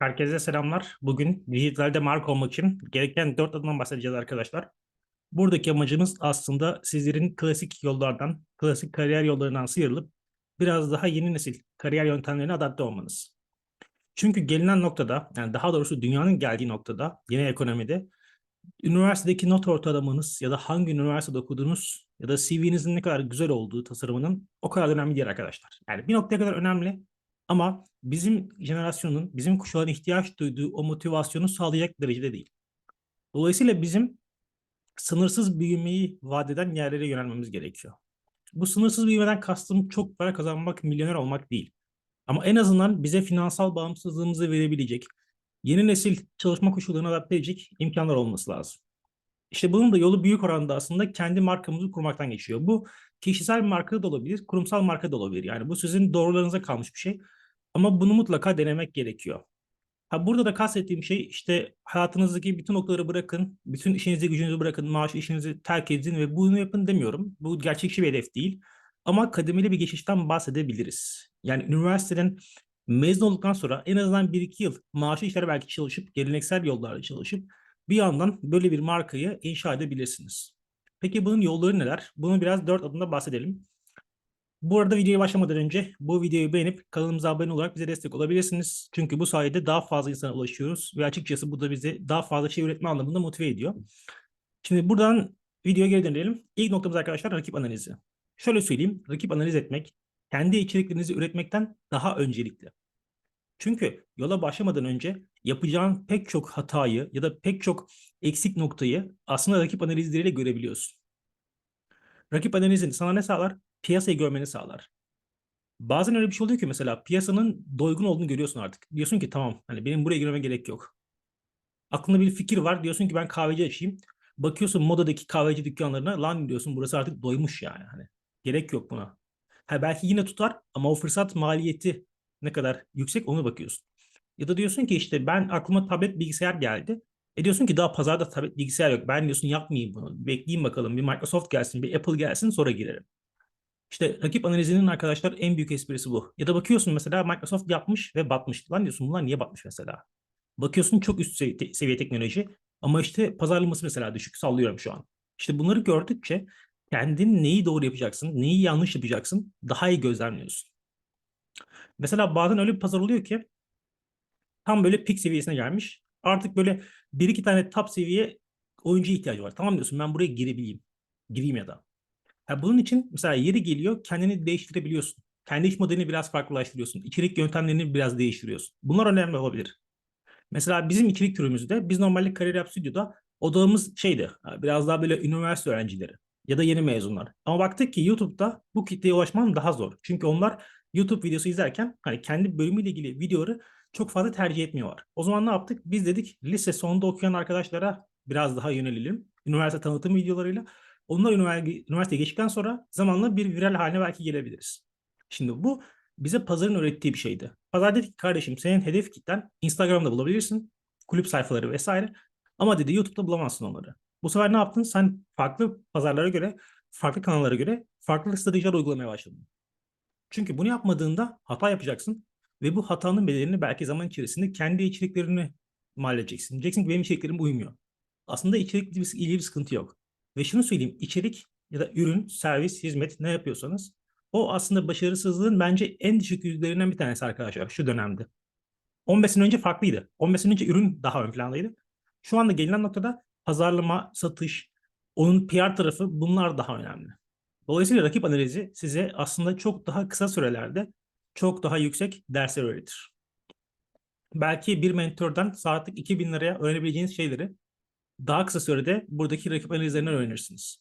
Herkese selamlar. Bugün dijitalde marka olmak için gereken dört adımdan bahsedeceğiz arkadaşlar. Buradaki amacımız aslında sizlerin klasik yollardan, klasik kariyer yollarından sıyrılıp biraz daha yeni nesil kariyer yöntemlerine adapte olmanız. Çünkü gelinen noktada, yani daha doğrusu dünyanın geldiği noktada, yeni ekonomide üniversitedeki not ortalamanız ya da hangi üniversitede okuduğunuz ya da CV'nizin ne kadar güzel olduğu tasarımının o kadar önemli değil arkadaşlar. Yani bir noktaya kadar önemli ama bizim jenerasyonun, bizim kuşağın ihtiyaç duyduğu o motivasyonu sağlayacak derecede değil. Dolayısıyla bizim sınırsız büyümeyi vaat eden yerlere yönelmemiz gerekiyor. Bu sınırsız büyümeden kastım çok para kazanmak, milyoner olmak değil. Ama en azından bize finansal bağımsızlığımızı verebilecek, yeni nesil çalışma koşullarına adapte edecek imkanlar olması lazım. İşte bunun da yolu büyük oranda aslında kendi markamızı kurmaktan geçiyor. Bu kişisel marka da olabilir, kurumsal marka da olabilir. Yani bu sizin doğrularınıza kalmış bir şey. Ama bunu mutlaka denemek gerekiyor. Ha burada da kastettiğim şey işte hayatınızdaki bütün noktaları bırakın, bütün işinizi gücünüzü bırakın, maaş işinizi terk edin ve bunu yapın demiyorum. Bu gerçekçi bir hedef değil. Ama kademeli bir geçişten bahsedebiliriz. Yani üniversiteden mezun olduktan sonra en azından 1-2 yıl maaşı işlere belki çalışıp, geleneksel yollarla çalışıp bir yandan böyle bir markayı inşa edebilirsiniz. Peki bunun yolları neler? Bunu biraz dört adımda bahsedelim. Bu arada videoya başlamadan önce bu videoyu beğenip kanalımıza abone olarak bize destek olabilirsiniz. Çünkü bu sayede daha fazla insana ulaşıyoruz ve açıkçası bu da bizi daha fazla şey üretme anlamında motive ediyor. Şimdi buradan videoya geri dönelim. İlk noktamız arkadaşlar rakip analizi. Şöyle söyleyeyim, rakip analiz etmek kendi içeriklerinizi üretmekten daha öncelikli. Çünkü yola başlamadan önce yapacağın pek çok hatayı ya da pek çok eksik noktayı aslında rakip analizleriyle görebiliyorsun. Rakip analizin sana ne sağlar? Piyasayı görmeni sağlar. Bazen öyle bir şey oluyor ki mesela piyasanın doygun olduğunu görüyorsun artık. Diyorsun ki tamam hani benim buraya girmeme gerek yok. Aklında bir fikir var diyorsun ki ben kahveci açayım. Bakıyorsun modadaki kahveci dükkanlarına lan diyorsun burası artık doymuş yani. Hani gerek yok buna. Ha belki yine tutar ama o fırsat maliyeti ne kadar yüksek onu bakıyorsun. Ya da diyorsun ki işte ben aklıma tablet bilgisayar geldi. E diyorsun ki daha pazarda tablet bilgisayar yok. Ben diyorsun yapmayayım bunu. Bekleyeyim bakalım bir Microsoft gelsin, bir Apple gelsin sonra girerim. İşte rakip analizinin arkadaşlar en büyük esprisi bu. Ya da bakıyorsun mesela Microsoft yapmış ve batmış. Lan diyorsun bunlar niye batmış mesela? Bakıyorsun çok üst seviye teknoloji ama işte pazarlaması mesela düşük sallıyorum şu an. İşte bunları gördükçe kendin neyi doğru yapacaksın, neyi yanlış yapacaksın daha iyi gözlemliyorsun. Mesela bazen öyle bir pazar oluyor ki tam böyle pik seviyesine gelmiş. Artık böyle bir iki tane top seviye oyuncu ihtiyacı var. Tamam diyorsun ben buraya girebileyim. Gireyim ya da. Ha, bunun için mesela yeri geliyor kendini değiştirebiliyorsun. Kendi iş modelini biraz farklılaştırıyorsun. İçerik yöntemlerini biraz değiştiriyorsun. Bunlar önemli olabilir. Mesela bizim içerik türümüzde biz normalde Kariyer Yap Studio'da odağımız şeydi biraz daha böyle üniversite öğrencileri ya da yeni mezunlar. Ama baktık ki YouTube'da bu kitleye ulaşman daha zor. Çünkü onlar YouTube videosu izlerken hani kendi bölümüyle ilgili videoları çok fazla tercih etmiyorlar. O zaman ne yaptık? Biz dedik lise sonunda okuyan arkadaşlara biraz daha yönelelim. Üniversite tanıtım videolarıyla. Onlar üniversiteye geçtikten sonra zamanla bir viral haline belki gelebiliriz. Şimdi bu bize pazarın öğrettiği bir şeydi. Pazar dedik ki kardeşim senin hedef kitlen Instagram'da bulabilirsin. Kulüp sayfaları vesaire. Ama dedi YouTube'da bulamazsın onları. Bu sefer ne yaptın? Sen farklı pazarlara göre, farklı kanallara göre farklı stratejiler uygulamaya başladın. Çünkü bunu yapmadığında hata yapacaksın ve bu hatanın bedelini belki zaman içerisinde kendi içeriklerini mal edeceksin. Diyeceksin ki benim içeriklerim uymuyor. Aslında içerikle ilgili bir sıkıntı yok. Ve şunu söyleyeyim, içerik ya da ürün, servis, hizmet ne yapıyorsanız o aslında başarısızlığın bence en düşük yüzlerinden bir tanesi arkadaşlar şu dönemde. 15 sene önce farklıydı. 15 sene önce ürün daha ön plandaydı. Şu anda gelinen noktada pazarlama, satış, onun PR tarafı bunlar daha önemli. Dolayısıyla rakip analizi size aslında çok daha kısa sürelerde çok daha yüksek dersler öğretir. Belki bir mentordan saatlik 2000 liraya öğrenebileceğiniz şeyleri daha kısa sürede buradaki rakip analizlerinden öğrenirsiniz.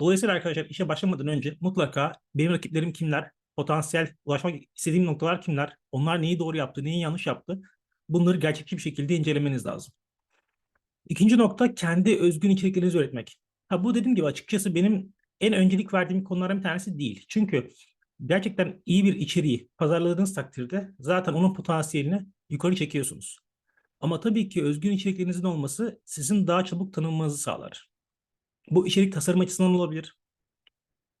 Dolayısıyla arkadaşlar işe başlamadan önce mutlaka benim rakiplerim kimler, potansiyel ulaşmak istediğim noktalar kimler, onlar neyi doğru yaptı, neyi yanlış yaptı bunları gerçekçi bir şekilde incelemeniz lazım. İkinci nokta kendi özgün içeriklerinizi üretmek. Ha, bu dediğim gibi açıkçası benim en öncelik verdiğim konulardan bir tanesi değil. Çünkü gerçekten iyi bir içeriği pazarladığınız takdirde zaten onun potansiyelini yukarı çekiyorsunuz. Ama tabii ki özgün içeriklerinizin olması sizin daha çabuk tanınmanızı sağlar. Bu içerik tasarım açısından olabilir.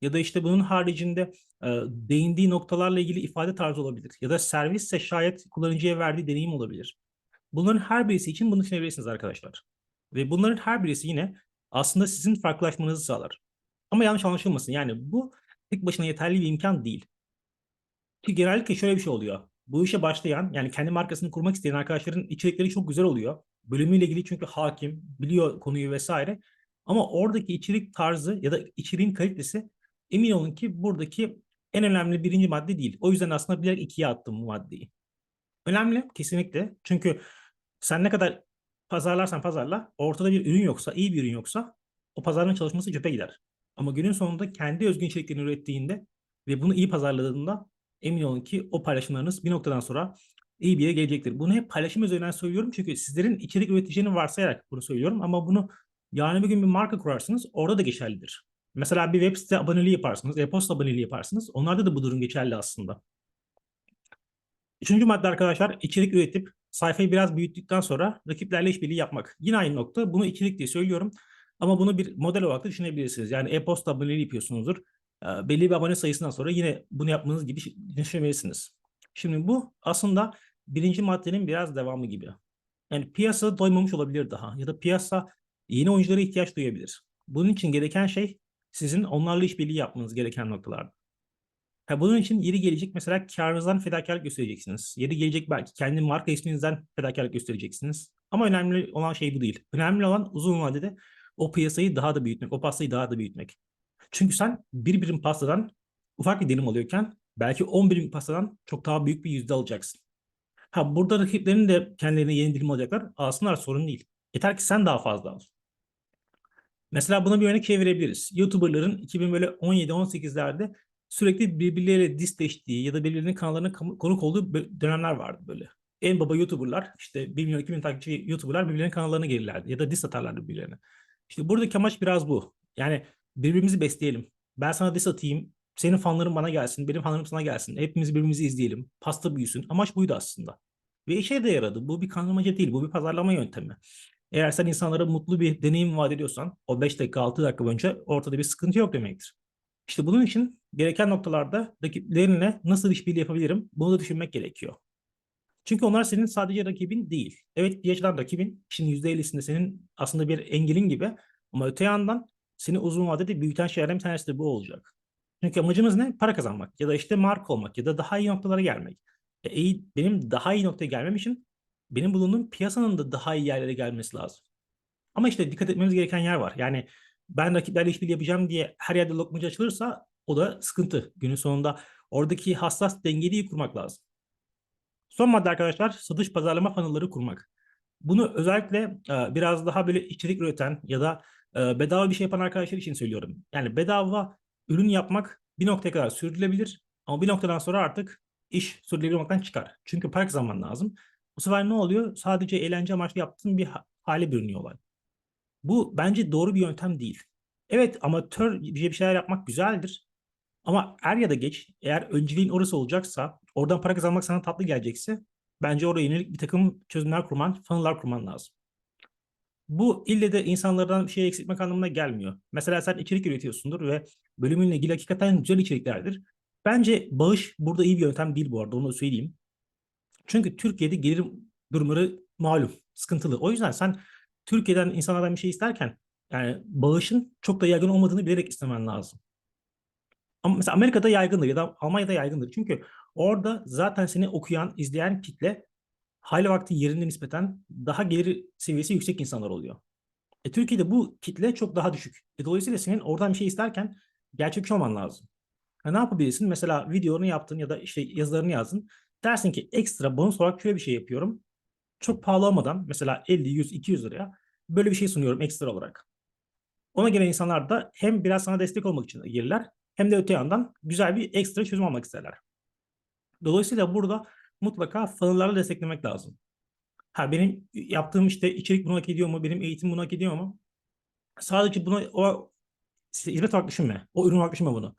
Ya da işte bunun haricinde e, değindiği noktalarla ilgili ifade tarzı olabilir. Ya da servisse şayet kullanıcıya verdiği deneyim olabilir. Bunların her birisi için bunu düşünebilirsiniz arkadaşlar. Ve bunların her birisi yine aslında sizin farklılaşmanızı sağlar. Ama yanlış anlaşılmasın. Yani bu tek başına yeterli bir imkan değil. Ki genellikle şöyle bir şey oluyor. Bu işe başlayan yani kendi markasını kurmak isteyen arkadaşların içerikleri çok güzel oluyor. Bölümüyle ilgili çünkü hakim, biliyor konuyu vesaire. Ama oradaki içerik tarzı ya da içeriğin kalitesi emin olun ki buradaki en önemli birinci madde değil. O yüzden aslında bilerek ikiye attım bu maddeyi. Önemli kesinlikle. Çünkü sen ne kadar pazarlarsan pazarla ortada bir ürün yoksa, iyi bir ürün yoksa o pazarın çalışması çöpe gider. Ama günün sonunda kendi özgün içeriklerini ürettiğinde ve bunu iyi pazarladığında emin olun ki o paylaşımlarınız bir noktadan sonra iyi bir yere gelecektir. Bunu hep paylaşım üzerinden söylüyorum çünkü sizlerin içerik üreteceğini varsayarak bunu söylüyorum ama bunu yarın bir gün bir marka kurarsınız orada da geçerlidir. Mesela bir web site aboneliği yaparsınız, e-posta aboneliği yaparsınız. Onlarda da bu durum geçerli aslında. Üçüncü madde arkadaşlar içerik üretip sayfayı biraz büyüttükten sonra rakiplerle işbirliği yapmak. Yine aynı nokta. Bunu içerik diye söylüyorum. Ama bunu bir model olarak da düşünebilirsiniz. Yani e-posta aboneliği yapıyorsunuzdur. Ee, belli bir abone sayısından sonra yine bunu yapmanız gibi düşünebilirsiniz. Şimdi bu aslında birinci maddenin biraz devamı gibi. Yani piyasa doymamış olabilir daha ya da piyasa yeni oyunculara ihtiyaç duyabilir. Bunun için gereken şey sizin onlarla işbirliği yapmanız gereken noktalar. Ha, bunun için yeri gelecek mesela karınızdan fedakarlık göstereceksiniz. Yeri gelecek belki kendi marka isminizden fedakarlık göstereceksiniz. Ama önemli olan şey bu değil. Önemli olan uzun vadede o piyasayı daha da büyütmek, o pastayı daha da büyütmek. Çünkü sen bir birim pastadan ufak bir dilim alıyorken belki 10 birim pastadan çok daha büyük bir yüzde alacaksın. Ha burada rakiplerin de kendilerine yeni dilim alacaklar. Alsınlar sorun değil. Yeter ki sen daha fazla al. Mesela buna bir örnek çevirebiliriz. YouTuber'ların 2017-18'lerde sürekli birbirleriyle disleştiği ya da birbirlerinin kanallarına konuk olduğu dönemler vardı böyle. En baba YouTuber'lar işte 1 milyon 2 milyon takipçi YouTuber'lar birbirlerinin kanallarına gelirlerdi ya da dis atarlardı birbirlerine. İşte buradaki amaç biraz bu. Yani birbirimizi besleyelim. Ben sana dis atayım. Senin fanların bana gelsin. Benim fanlarım sana gelsin. Hepimiz birbirimizi izleyelim. Pasta büyüsün. Amaç buydu aslında. Ve işe de yaradı. Bu bir kandırmaca değil. Bu bir pazarlama yöntemi. Eğer sen insanlara mutlu bir deneyim vaat ediyorsan o 5 dakika 6 dakika boyunca ortada bir sıkıntı yok demektir. İşte bunun için gereken noktalarda rakiplerinle nasıl işbirliği yapabilirim bunu da düşünmek gerekiyor. Çünkü onlar senin sadece rakibin değil. Evet bir açıdan rakibin, şimdi %50'sinde senin aslında bir engelin gibi ama öte yandan seni uzun vadede büyüten şeylerden bir tanesi de bu olacak. Çünkü amacımız ne? Para kazanmak ya da işte marka olmak ya da daha iyi noktalara gelmek. E, iyi, benim daha iyi noktaya gelmem için benim bulunduğum piyasanın da daha iyi yerlere gelmesi lazım. Ama işte dikkat etmemiz gereken yer var. Yani ben rakiplerle işbirliği yapacağım diye her yerde lokmacı açılırsa o da sıkıntı. Günün sonunda oradaki hassas dengeyi kurmak lazım. Son madde arkadaşlar satış pazarlama funnel'ları kurmak. Bunu özellikle e, biraz daha böyle içerik üreten ya da e, bedava bir şey yapan arkadaşlar için söylüyorum. Yani bedava ürün yapmak bir noktaya kadar sürdürülebilir ama bir noktadan sonra artık iş sürdürülebilir olmaktan çıkar. Çünkü para kazanman lazım. Bu sefer ne oluyor? Sadece eğlence amaçlı yaptığın bir hale bürünüyor olay. Bu bence doğru bir yöntem değil. Evet amatör bir şeyler yapmak güzeldir. Ama er ya da geç eğer önceliğin orası olacaksa, oradan para kazanmak sana tatlı gelecekse bence oraya yönelik bir takım çözümler kurman, funnel'lar kurman lazım. Bu ille de insanlardan bir şey eksiltmek anlamına gelmiyor. Mesela sen içerik üretiyorsundur ve bölümünle ilgili hakikaten güzel içeriklerdir. Bence bağış burada iyi bir yöntem değil bu arada onu söyleyeyim. Çünkü Türkiye'de gelir durumları malum, sıkıntılı. O yüzden sen Türkiye'den insanlardan bir şey isterken yani bağışın çok da yaygın olmadığını bilerek istemen lazım. Ama mesela Amerika'da yaygındır ya da Almanya'da yaygındır. Çünkü orada zaten seni okuyan, izleyen kitle hali vakti yerinde nispeten daha gelir seviyesi yüksek insanlar oluyor. E, Türkiye'de bu kitle çok daha düşük. E, dolayısıyla senin oradan bir şey isterken gerçekçi olman lazım. Ha, ne yapabilirsin? Mesela videonu yaptın ya da işte yazılarını yazdın. Dersin ki ekstra bonus olarak şöyle bir şey yapıyorum. Çok pahalı olmadan mesela 50, 100, 200 liraya böyle bir şey sunuyorum ekstra olarak. Ona gelen insanlar da hem biraz sana destek olmak için gelirler hem de öte yandan güzel bir ekstra çözüm almak isterler. Dolayısıyla burada mutlaka funnel'larla desteklemek lazım. Ha benim yaptığım işte içerik bunu hak ediyor mu? Benim eğitim bunu hak ediyor mu? Sadece bunu o hizmet olarak düşünme. O ürün olarak düşünme bunu.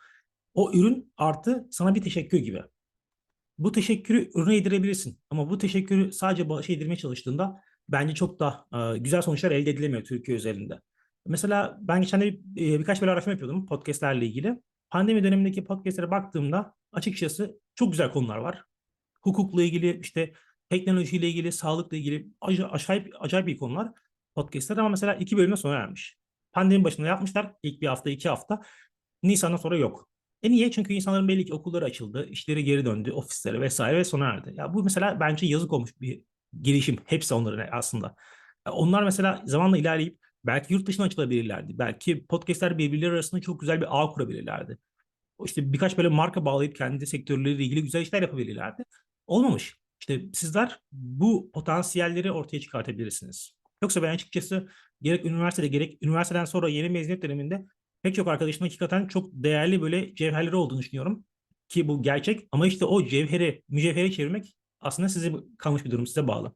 O ürün artı sana bir teşekkür gibi. Bu teşekkürü ürüne yedirebilirsin. Ama bu teşekkürü sadece bağışa yedirmeye çalıştığında bence çok da e, güzel sonuçlar elde edilemiyor Türkiye üzerinde. Mesela ben geçen de bir, e, birkaç böyle araştırma yapıyordum podcastlerle ilgili. Pandemi dönemindeki podcastlere baktığımda açıkçası çok güzel konular var. Hukukla ilgili işte teknolojiyle ilgili, sağlıkla ilgili ac- acayip, acayip iyi konular podcastler ama mesela iki bölümde sona ermiş. Pandemi başında yapmışlar ilk bir hafta iki hafta. Nisan'dan sonra yok. E niye? Çünkü insanların belli ki okulları açıldı, işleri geri döndü, ofislere vesaire ve sona erdi. Ya bu mesela bence yazık olmuş bir girişim. Hepsi onların aslında. Ya onlar mesela zamanla ilerleyip belki yurt dışına açılabilirlerdi. Belki podcastler birbirleri arasında çok güzel bir ağ kurabilirlerdi. İşte birkaç böyle marka bağlayıp kendi sektörleriyle ilgili güzel işler yapabilirlerdi. Olmamış. İşte sizler bu potansiyelleri ortaya çıkartabilirsiniz. Yoksa ben açıkçası gerek üniversitede gerek üniversiteden sonra yeni mezuniyet döneminde pek çok arkadaşımın hakikaten çok değerli böyle cevherleri olduğunu düşünüyorum. Ki bu gerçek ama işte o cevheri, mücevheri çevirmek aslında size kalmış bir durum, size bağlı.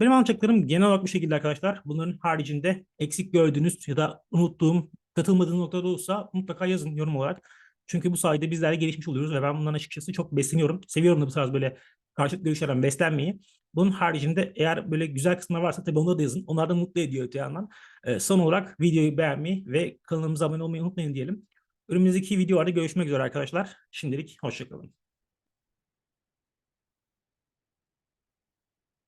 Benim anlatacaklarım genel olarak bu şekilde arkadaşlar. Bunların haricinde eksik gördüğünüz ya da unuttuğum, katılmadığınız noktada olursa mutlaka yazın yorum olarak. Çünkü bu sayede bizler gelişmiş oluyoruz ve ben bundan açıkçası çok besleniyorum. Seviyorum da bu tarz böyle karşılıklı görüşlerden beslenmeyi. Bunun haricinde eğer böyle güzel kısımlar varsa tabii onları da yazın. Onlar da mutlu ediyor öte yandan. Ee, son olarak videoyu beğenmeyi ve kanalımıza abone olmayı unutmayın diyelim. Önümüzdeki videolarda görüşmek üzere arkadaşlar. Şimdilik hoşçakalın.